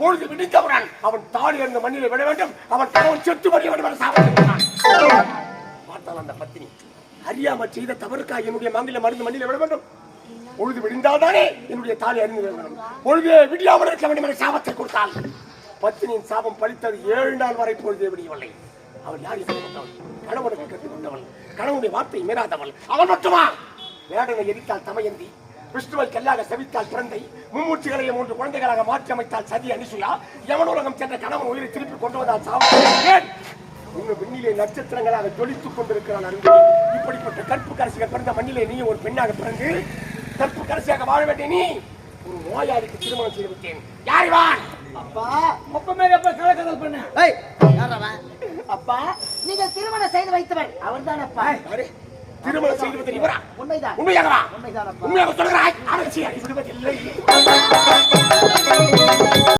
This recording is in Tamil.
பொழுது விடித்தவுடன் அவன் தாடி அந்த மண்ணில் விட வேண்டும். அவன் கணவன் செத்து மடிய வேண்டும் என சாபம் பார்த்தால் அந்த பத்தினி அறியாம செய்த தவறுக்காக என்னுடைய மாங்கில மருந்து மண்ணில் விட வேண்டும். பொழுது விடிந்தால்தானே என்னுடைய தாலி அறிந்து விட வேண்டும். பொழுது விடியாமல் இருக்க வேண்டும் என சாபத்தை கொடுத்தாள். பத்தினியின் சாபம் பழித்தது ஏழு நாள் வரை பொழுதே விடியவில்லை. அவள் யார் எப்படிப்பட்டவள் கணவனுக்கு கட்டுப்பட்டவள் கணவனுடைய வார்த்தை மீறாதவள். அவள் மட்டுமா? வேடனை எரித்தால் தமயந்தி. விஷ்ணுவை கல்லாக செவித்தால் பிறந்தை மும்மூர்த்திகளையும் மூன்று குழந்தைகளாக மாற்றி அமைத்தால் சதி அனிசுயா. யமனுலகம் சென்ற கணவன் உயிரை திருப்பி கொண்டு வந்தால் சாவம் ஏன்? உங்க விண்ணிலே நட்சத்திரங்களாக ஜொலித்துக் கொண்டிருக்கிறான் அருந்ததி இப்படிப்பட்ட கற்பு கரசிகள் பிறந்த மண்ணிலே நீ ஒரு பெண்ணாக பிறந்து கற்பு கரசியாக வாழ வேண்டிய நீ ஒரு நோயாளிக்கு திருமணம் செய்து விட்டேன். யார் இவன்? அப்பா அப்ப மேல எப்ப கலக்கதல் பண்ண. ஏய், யார் அவன்? அப்பா நீங்கள் திருமணம் செய்து வைத்தவன் அவர்தான் அப்பா? திருமணம் செய்து இவரா? உண்மைதான். உண்மையாகவா? உண்மையாக சொல்கிறாய் அவசியம் இல்லை